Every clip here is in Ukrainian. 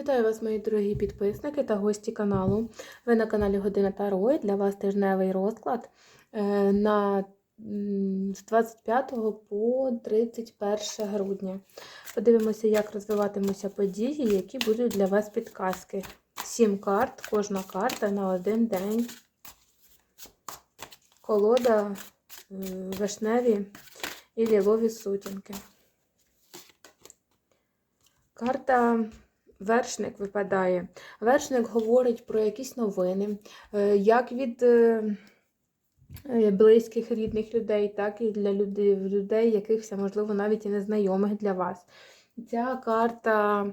Вітаю вас, мої дорогі підписники та гості каналу. Ви на каналі Година Таро. і Для вас тижневий розклад е, на з 25 по 31 грудня. Подивимося, як розвиватимуться події, які будуть для вас підказки. Сім карт, кожна карта на один день. Колода е, вишневі і лілові сутінки. Карта Вершник випадає. Вершник говорить про якісь новини, е, як від е, е, близьких рідних людей, так і для людей, людей якихось, можливо, навіть і незнайомих для вас. Ця карта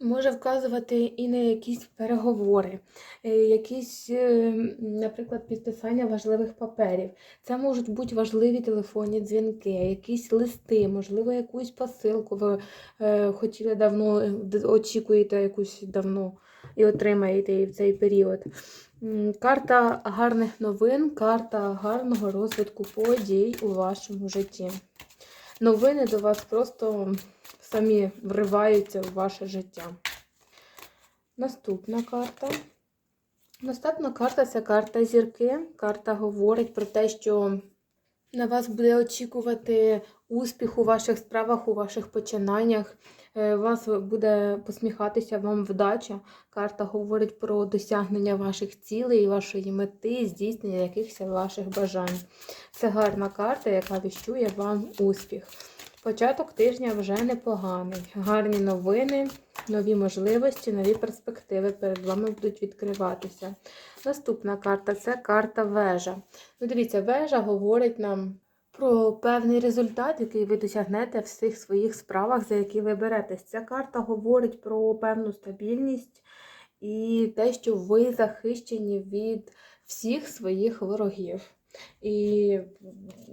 може вказувати і на якісь переговори, е, якісь, е, наприклад, підписання важливих паперів. Це можуть бути важливі телефонні дзвінки, якісь листи, можливо, якусь посилку ви е, хотіли давно, очікуєте якусь давно і отримаєте її в цей період. Карта гарних новин, карта гарного розвитку подій у вашому житті. Новини до вас просто самі вриваються в ваше життя. Наступна карта. Наступна карта це карта зірки. Карта говорить про те, що на вас буде очікувати успіх у ваших справах, у ваших починаннях. Е, вас буде посміхатися вам вдача. Карта говорить про досягнення ваших цілей, вашої мети, здійснення якихось ваших бажань. Це гарна карта, яка віщує вам успіх. Початок тижня вже непоганий. Гарні новини, нові можливості, нові перспективи перед вами будуть відкриватися. Наступна карта це карта вежа. Ну, дивіться, вежа говорить нам про певний результат, який ви досягнете в всіх своїх справах, за які ви беретесь. Ця карта говорить про певну стабільність і те, що ви захищені від всіх своїх ворогів. І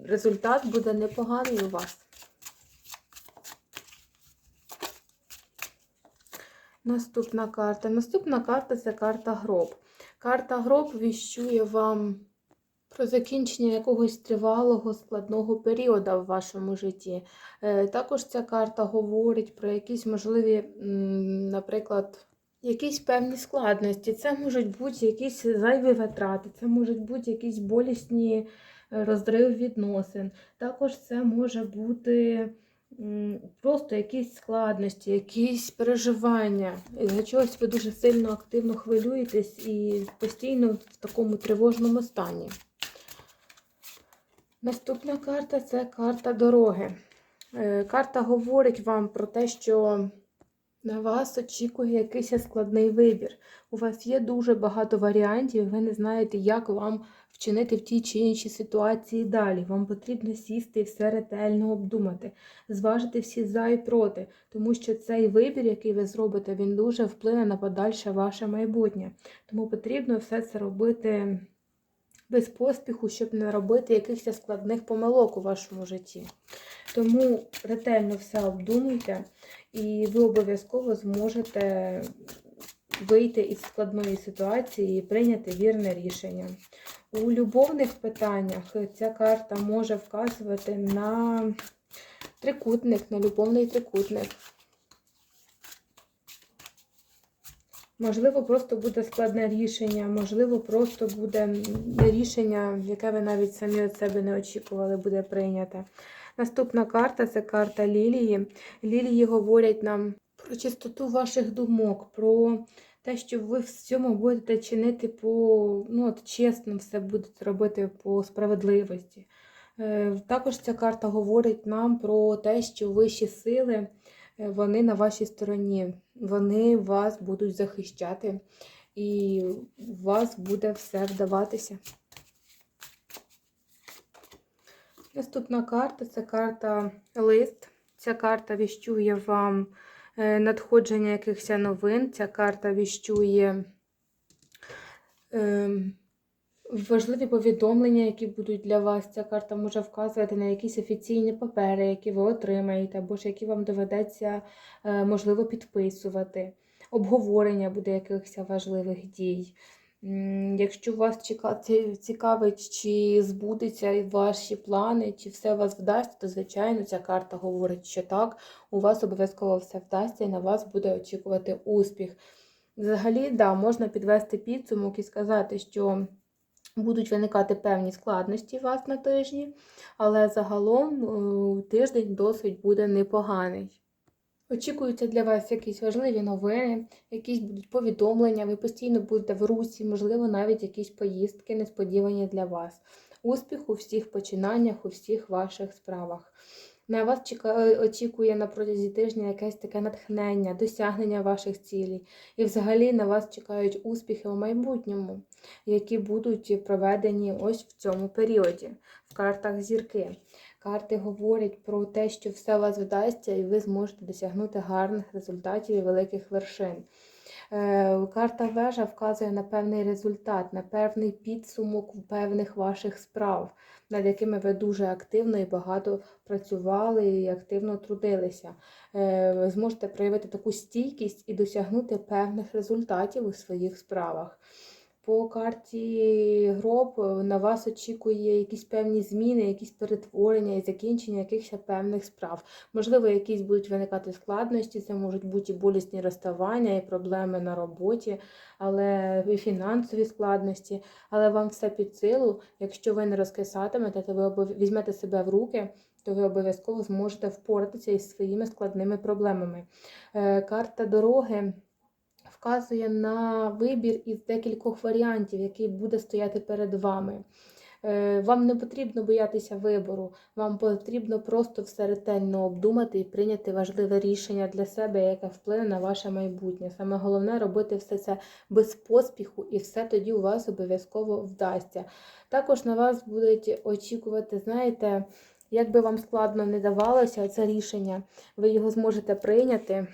результат буде непоганий у вас. Наступна карта. Наступна карта це карта гроб. Карта гроб віщує вам про закінчення якогось тривалого складного періоду в вашому житті. Е, Також ця карта говорить про якісь можливі, наприклад, якісь певні складності. Це можуть бути якісь зайві витрати, це можуть бути якісь болісні е, розрив відносин. Також це може бути просто якісь складності, якісь переживання. За чогось ви дуже сильно активно хвилюєтесь і постійно в такому тривожному стані. Наступна карта це карта дороги. Е, Карта говорить вам про те, що на вас очікує якийсь складний вибір. У вас є дуже багато варіантів, ви не знаєте, як вам вчинити в тій чи іншій ситуації далі. Вам потрібно сісти і все ретельно обдумати, зважити всі за і проти, тому що цей вибір, який ви зробите, він дуже вплине на подальше ваше майбутнє. Тому потрібно все це робити без поспіху, щоб не робити якихось складних помилок у вашому житті. Тому ретельно все обдумуйте, і ви обов'язково зможете вийти із складної ситуації і прийняти вірне рішення. У любовних питаннях ця карта може вказувати на трикутник, на любовний трикутник. Можливо, просто буде складне рішення, можливо, просто буде рішення, яке ви навіть самі від себе не очікували, буде прийняте. Наступна карта це карта Лілії. Лілії говорять нам про чистоту ваших думок, про те, що ви в цьому будете чинити по ну, от чесно, все будете робити по справедливості. Е, Також ця карта говорить нам про те, що вищі сили вони на вашій стороні, вони вас будуть захищати, і у вас буде все вдаватися. Наступна карта це карта лист. Ця карта віщує вам е, надходження якихось новин. Ця карта віщує е, важливі повідомлення, які будуть для вас. Ця карта може вказувати на якісь офіційні папери, які ви отримаєте, або ж які вам доведеться, е, можливо, підписувати. Обговорення буде якихось важливих дій. Якщо вас цікавить, чи збудуться ваші плани, чи все вас вдасться, то звичайно ця карта говорить, що так, у вас обов'язково все вдасться і на вас буде очікувати успіх. Взагалі, да, можна підвести підсумок і сказати, що будуть виникати певні складності вас на тижні, але загалом е, тиждень досить буде непоганий. Очікуються для вас якісь важливі новини, якісь будуть повідомлення, ви постійно будете в русі, можливо, навіть якісь поїздки несподівані для вас. Успіх у всіх починаннях, у всіх ваших справах. На вас чека- очікує на протязі тижня якесь таке натхнення, досягнення ваших цілей. І взагалі на вас чекають успіхи у майбутньому, які будуть проведені ось в цьому періоді, в картах зірки. Карти говорять про те, що все у вас вдасться, і ви зможете досягнути гарних результатів і великих вершин. Е, Карта вежа вказує на певний результат, на певний підсумок певних ваших справ, над якими ви дуже активно і багато працювали і активно трудилися. Е, Ви зможете проявити таку стійкість і досягнути певних результатів у своїх справах. По карті гроб е, на вас очікує якісь певні зміни, якісь перетворення і закінчення якихось певних справ. Можливо, якісь будуть виникати складності, це можуть бути і болісні розставання, і проблеми на роботі, але і фінансові складності. Але вам все під силу. Якщо ви не розкисатимете, то ви візьмете себе в руки. То ви обов'язково зможете впоратися із своїми складними проблемами. Е, Карта дороги вказує на вибір із декількох варіантів, який буде стояти перед вами. Е, Вам не потрібно боятися вибору, вам потрібно просто все ретельно обдумати і прийняти важливе рішення для себе, яке вплине на ваше майбутнє. Саме головне робити все це без поспіху, і все тоді у вас обов'язково вдасться. Також на вас будуть очікувати, знаєте, як би вам складно не давалося це рішення, ви його зможете прийняти.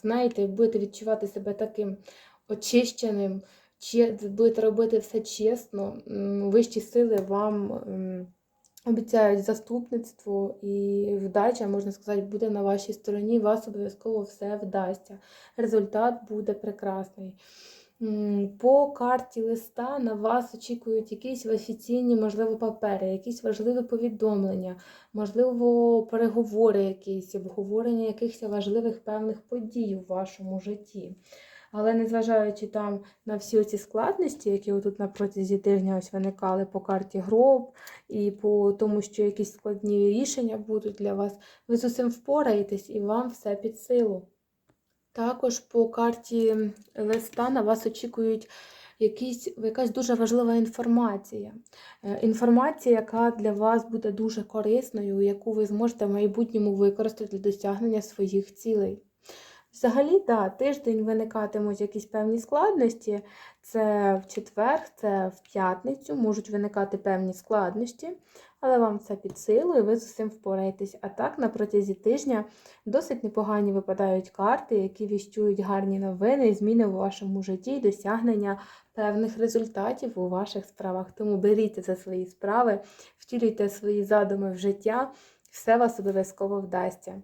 Знаєте, будете відчувати себе таким очищеним, будете робити все чесно. Вищі сили вам обіцяють заступництво і вдача, можна сказати, буде на вашій стороні. Вас обов'язково все вдасться. Результат буде прекрасний. По карті листа на вас очікують якісь офіційні, можливо, папери, якісь важливі повідомлення, можливо, переговори якісь, обговорення якихось важливих певних подій у вашому житті. Але незважаючи там на всі ці складності, які отут на протязі тижня ось виникали по карті гроб, і по тому, що якісь складні рішення будуть для вас, ви з усім впораєтесь і вам все під силу. Також по карті листа на вас очікують якісь, якась дуже важлива інформація. Е, Інформація, яка для вас буде дуже корисною, яку ви зможете в майбутньому використати для досягнення своїх цілей. Взагалі, да, тиждень виникатимуть якісь певні складності. Це в четвер, це в п'ятницю, можуть виникати певні складності, але вам це під силу і ви з усім впораєтесь. А так, на протязі тижня досить непогані випадають карти, які віщують гарні новини, і зміни у вашому житті і досягнення певних результатів у ваших справах. Тому беріться за свої справи, втілюйте свої задуми в життя, все вас обов'язково вдасться.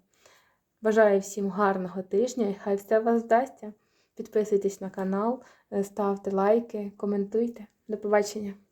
Бажаю всім гарного тижня і хай все вас вдасться. Підписуйтесь на канал, е, ставте лайки, коментуйте. До побачення!